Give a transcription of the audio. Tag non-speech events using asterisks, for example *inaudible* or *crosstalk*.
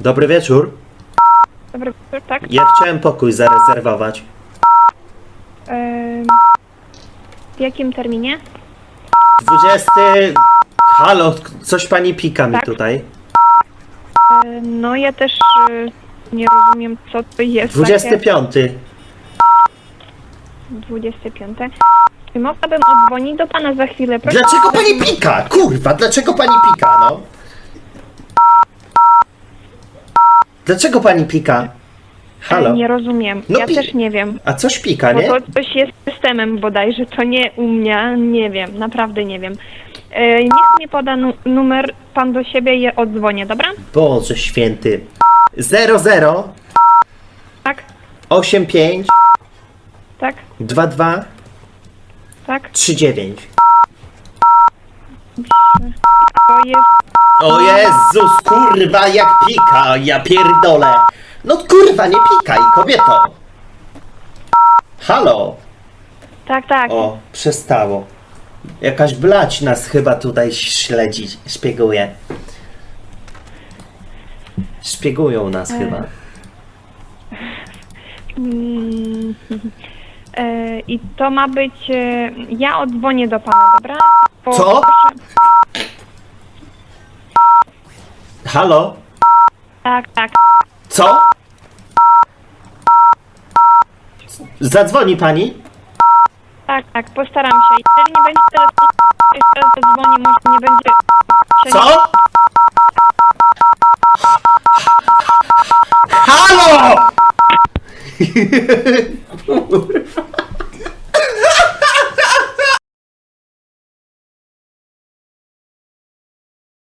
Dobry wieczór. Dobry wieczór, tak? Ja chciałem pokój zarezerwować. Ym, w jakim terminie? 20. Halo, coś pani pika mi Tak. tutaj. No ja też yy, nie rozumiem co to jest. 25. Takie 25. Czy mogłabym odzwonić do pana za chwilę? Proszę Dlaczego pani pika? Kurwa, dlaczego pani pika, no? Dlaczego pani pika? Halo? Nie rozumiem. No ja pi- też nie wiem. A coś pika, Bo nie? to coś jest systemem bodajże, to nie u mnie, nie wiem, naprawdę nie wiem. Yy, niech mi poda nu- numer pan do siebie i je odzwonię, dobra? Boże święty. 00 Tak, 85 tak, 22 tak. 39. To jest O Jezus, kurwa, jak pika, ja pierdolę. No kurwa, nie pikaj, kobieto. Halo. Tak, tak. O, przestało. Jakaś blać nas chyba tutaj śledzi, szpieguje. Szpiegują nas chyba. Mm, e, I to ma być. e, Ja odzwonię do pana, dobra? Co? proszę- Halo? Tak, tak. Co? Zadzwoni pani? Tak, tak, postaram się. Jeżeli nie będzie telefonu, jeszcze raz zadzwonię, może nie będzie. Co? Halo! *laughs*